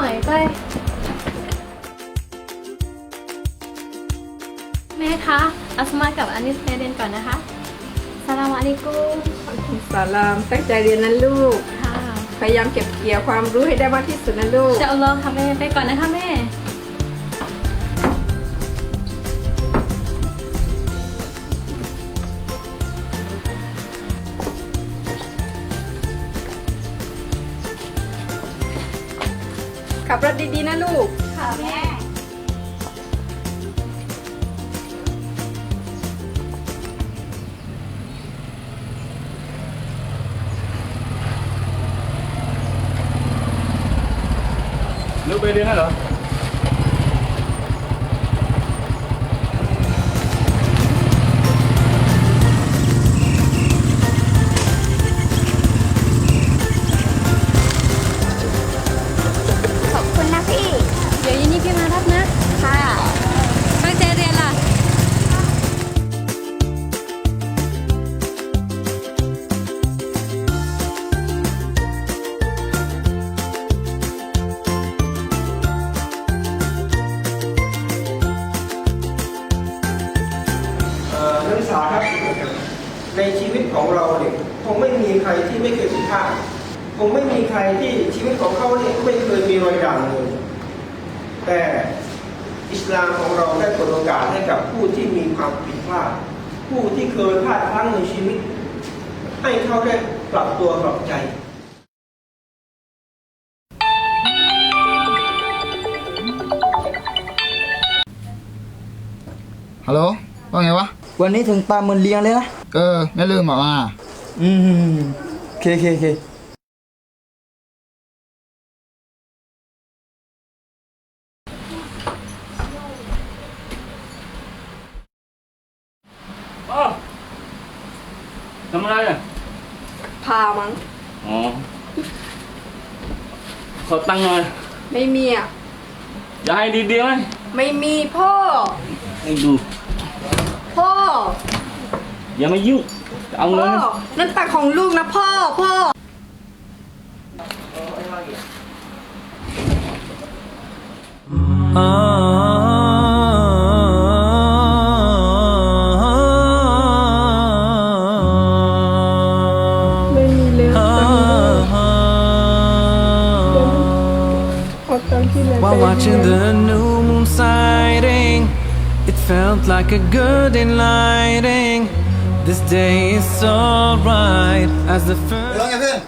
น่อยไป แม่คะอัสมากับอานิสไปเรียนก่อนนะคะสลามอะลัยกุมสาลามตั้งใจเรียนนะลูก ค่ะพยายามเก็บเกี่ยวความรู้ให้ได้มากที่สุดนะลูก จะเอาลองค่ะแม่ไปก่อนนะคะแม่ นะลูก ค่ะแม่ลูกไปเรียนแล้วเหรอ ไม่มีใครที่ชีวิตของเขาเนี่ยไม่เคยมีรอยด่างเลยแต่อิสลามของเราได้เปิดโอกาสให้กับผู้ที่มีความผิดพลาด ผู้ที่เคยพลาดพลั้งในชีวิต ให้เขาได้ปรับตัวปรับใจฮัลโหลว่าไงวะ วันนี้ถึงปลาหมือนเลี้ยงเลยนะ เออ ไม่ลืมบอกมาอืมโอเคโอเคโอเค อ้าวทำอะไรอะ พามั้ง อ๋อ ขอตังค์หน่อยไม่มีอะอย่าให้ดีๆไหมไม่มีพ่อ ให้ดู พ่อ อย่ามายุ่งจะเอาพ่เงิอนนั่นตักของลูกนะพ่อ พ่อไ like a good enlightening. This day is so bright as the ไป first. ร้องไงเพื่อน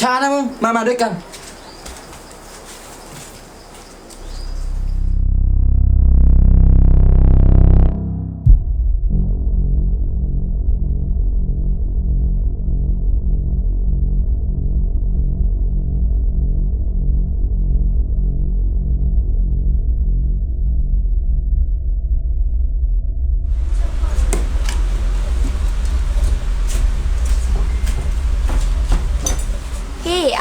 ช้านะมึง มามาด้วยกัน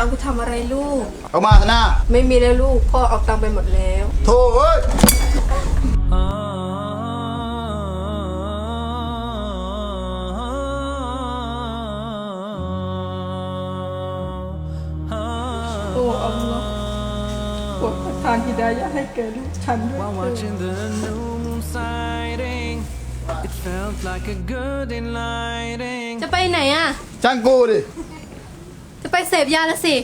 เอากูทำอะไรลูก เอามาหน้า ไม่มีแล้วลูก พ่อเอาตังไปหมดแล้ว โถ่เอ้ยโอ้เอัลลอฮ์ปวดประทานฮิดายาให้เกิดลูกฉันด้วยเถิด It felt like a good enlightening. จะไปไหนอะ ช่างกูดิ ไปเสพยาละสิ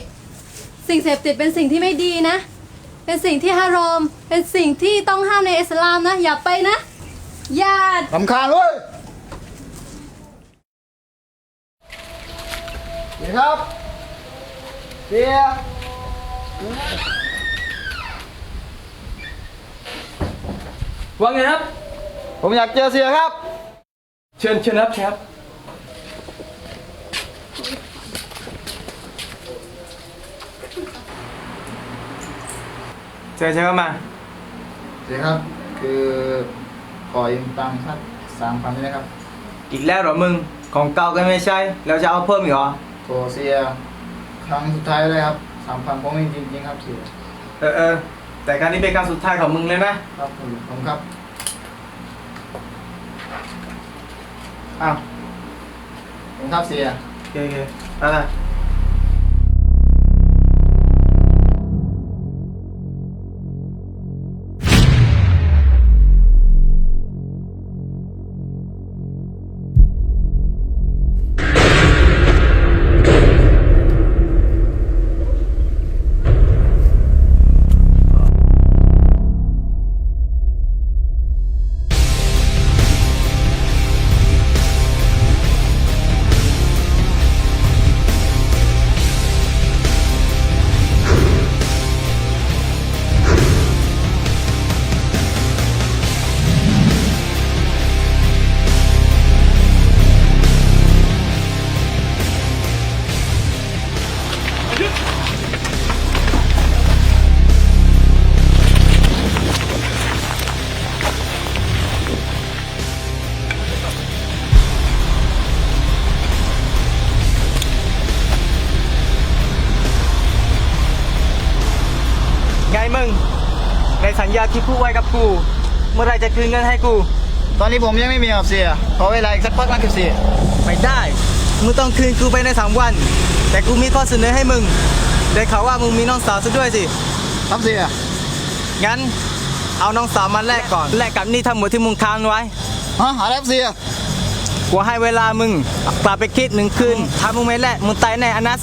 สิ่งเสพติดเป็นสิ่งที่ไม่ดีนะ เป็นสิ่งที่ฮารอม เป็นสิ่งที่ต้องห้ามในอิสลามนะ อย่าไปนะ อย่า ลำคาญเว้ยเดี๋ยวครับเสียว่าไงครับ ผมอยากเจอเสียครับ เชิญเชิญครับเชิญครับ เจอเจอเข้ามาเสียครับ คือขอยืมตังค์สักสามพันได้ไหมครับอีกแล้วเหรอมึงของเก่าก็ไม่ใช่แล้วจะเอาเพิ่มอีกเหรอโทรเสียครั้งสุดท้ายเลยครับสามพันผมมีจริงๆครับเสียเออเออแต่การนี้เป็นครั้งสุดท้ายของมึงเลยนะครับผมผมครับอ้าวผมครับเสียโอเคโอเคอะไรไญญาที่พูดไว้กับกู เมื่อไหรจะคืนเงินให้กู ตอนนี้ผมยังไม่มีครับเสียขอเวลาอีกสักพักนะครับเสียไม่ได้มึงต้องคืนกูไปในสามวัน แต่กูมีข้อเสนอให้มึงได้ข่าวว่ามึงมีน้องสาวซะด้วยสิครับเสียงั้นเอาน้องสาวมาแลกก่อนแลกกับหนี่ทั้งหมดที่มึงค้างไว้ฮะอะไรครับเสียกูให้เวลามึงกลับไปคิดหนึ่งคืนถ้ามึงไม่แลกมึงตายแน่อนัส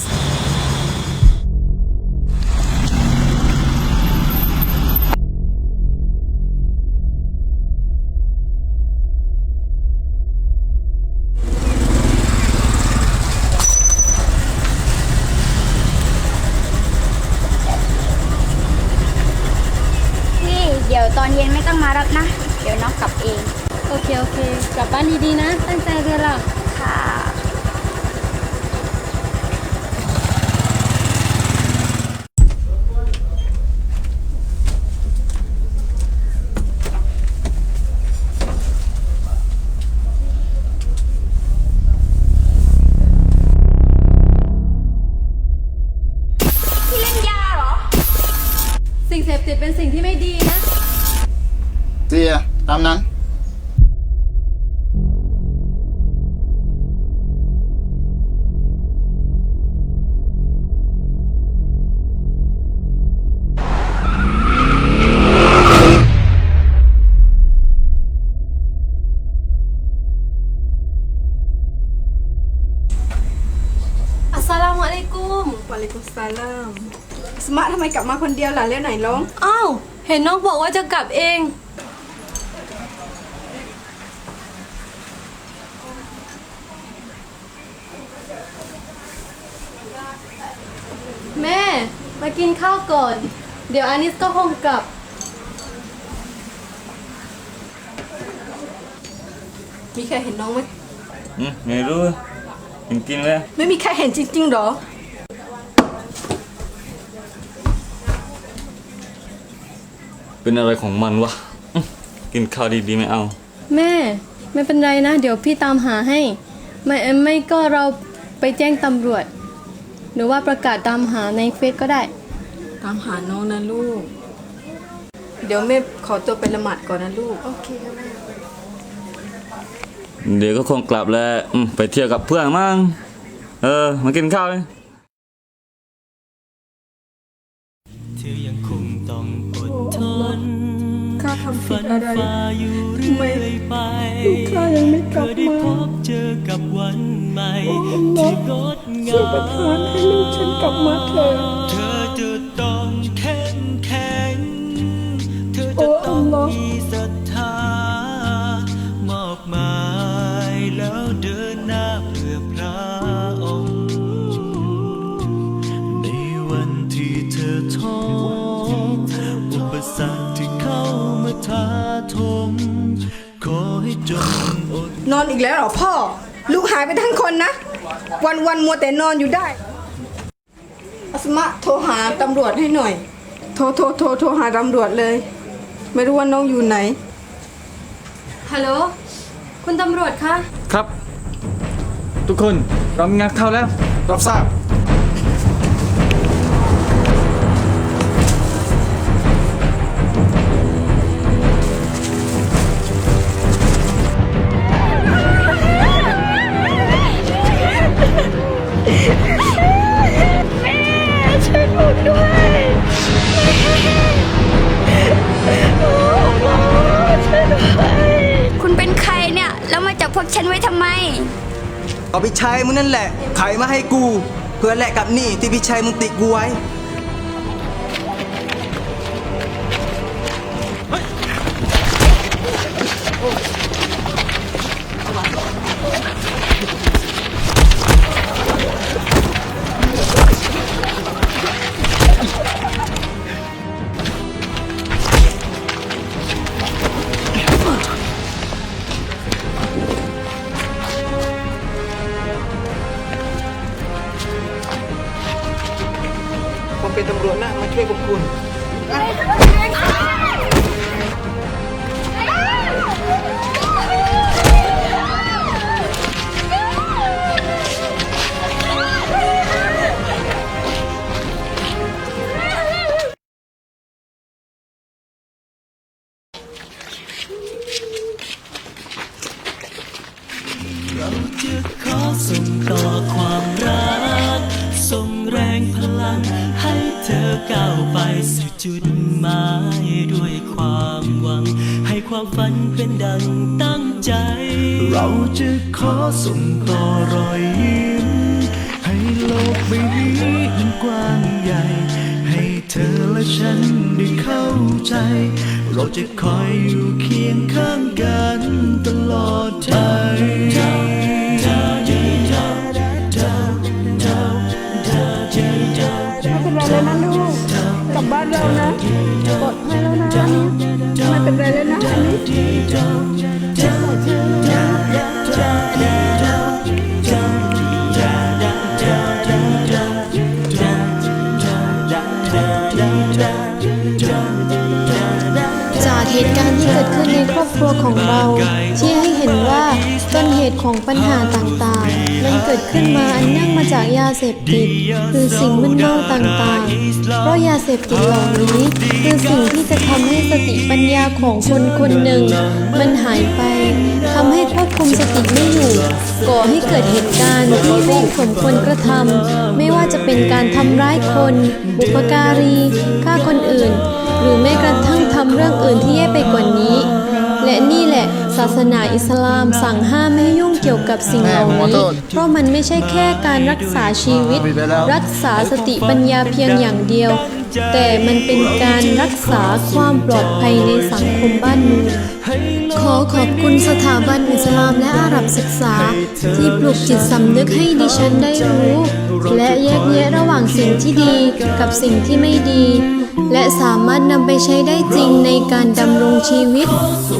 ยวตอนเย็นไม่ต้องมารับนะ เดี๋ยวน้องกลับเอง โอเค โอเค กลับบ้านดีๆนะ ตั้งใจเรียนล่ะค่ะพี่เล่นยาเหรอสิ่งเสพติดเป็นสิ่งที่ไม่ดีนะ เสียตามนั้นอัสสลามุอะลัยกุมวะอะลัยกุมสสลามสมะทำไมกลับมาคนเดียวล่ะแล้วไหนลง อ้าว เห็นน้องบอกว่าจะกลับเอง แม่ มา กินข้าวก่อน เดี๋ยวอานิสก็คงกลับ มีใครเห็นน้องไหมอืมไม่รู้กินกินเลยไม่มีใครเห็นจริงๆหรอ เป็นอะไรของมันวะอืมกินข้าวดีๆไม่เอา แม่ ไม่เป็นไรนะ เดี๋ยวพี่ตามหาให้ ไม่ไม่ก็เราไปแจ้งตำรวจ หรือว่าประกาศตามหาในเฟซก็ได้ ตามหาน้องนะลูก เดี๋ยวแม่ขอตัวไปละหมาดก่อนนะลูก โอเคค่ะแม่ เดี๋ยวก็คงกลับแล้วอืมไปเที่ยวกับเพื่อนมั้งเออ มากินข้าวเลย เธอยังคงตทำผิดอะไรทำไมลูกข้ายังไม่กลับมาเจอกับวันใหม่ที่งดงาม ช่วยประทานให้ลูกฉันกลับมาเถิด เธอ นอนอีกแล้วเหรอพ่อ ลูกหายไปทั้งคนนะ วันวันๆมัวแต่นอนอยู่ได้อัสมะโทรหาตำรวจให้หน่อย โทรโทรโทรโทรหาตำรวจเลย ไม่รู้ว่าน้องอยู่ไหน ฮัลโหล คุณตำรวจคะ ครับ ทุกคนเรามีงานเข้าแล้ว รับทราบ ไว้ทำไม เอาพี่ชัยมึงนั่นแหละขายมาให้กู เพื่อแลกกับหนี้ที่พี่ชัยมึงติดกูไว้ ตำรวจนะ มาช่วยพวกคุณเราจะขอส่งต่อความรัก ไปสู่จุดหมายด้วยความหวัง ให้ความฝันเป็นดังตั้งใจ เราจะขอส่งต่อรอยยิ้ม ให้โลกใบนี้มันกว้างใหญ่ ให้เธอและฉันได้เข้าใจ เราจะคอยอยู่เคียงข้างกันตลอดไปานเรานะปลอดภัยแล้วนะไม่เป็นไรแล้วนะอันนี้ จากเหตุการณ์ที่เกิดขึ้นในครอบครัวของเราที่ให้เห็นว่าต้นเหตุของปัญหาต่างๆ มันเกิดขึ้นมาอันเนื่องมาจากยาเสพติดคือสิ่งมึนเมาต่างๆ เพราะยาเสพติดเหล่านี้คือสิ่งที่จะทำให้สติปัญญาของคนคนหนึ่ง มันหายไปทำให้ควบคุมสติไม่อยู่ ก่อให้เกิดเหตุการณ์ที่ไม่สมควรกระทำไม่ว่าจะเป็นการทำร้ายคน บุพการีฆ่าคนอื่น เรื่องอื่นที่แย่ไปกว่านี้ และนี่แหละศาสนาอิสลามสั่งห้ามไม่ให้ยุ่งเกี่ยวกับสิ่งเหล่าแม่ผมขอนี้โทษเพราะมันไม่ใช่แค่การรักษาชีวิตผิดไปแล้วรักษาสติปัญญาเพียงอย่างเดียว แต่มันเป็นการรักษาความปลอดภัยในสังคมบ้านเมืองขอขอบคุณสถาบันอิสลามและอาหรับศึกษา ที่ปลุกจิตสำนึกให้ดิฉันได้รู้ และแยกแยะระหว่างสิ่งที่ดีกับสิ่งที่ไม่ดี และสามารถนำไปใช้ได้จริงในการดำรงชีวิต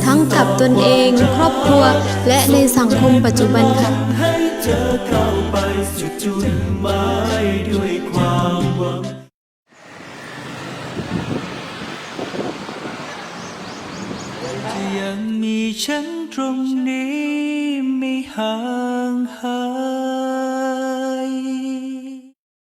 ทั้งกับตนเอง ครอบครัว และในสังคมปัจจุบันค่ะให้เธอเข้าไปสู่จุดหมายด้วยความหวังที่ยังมีฉันตรงนี้ไม่ห่างหาย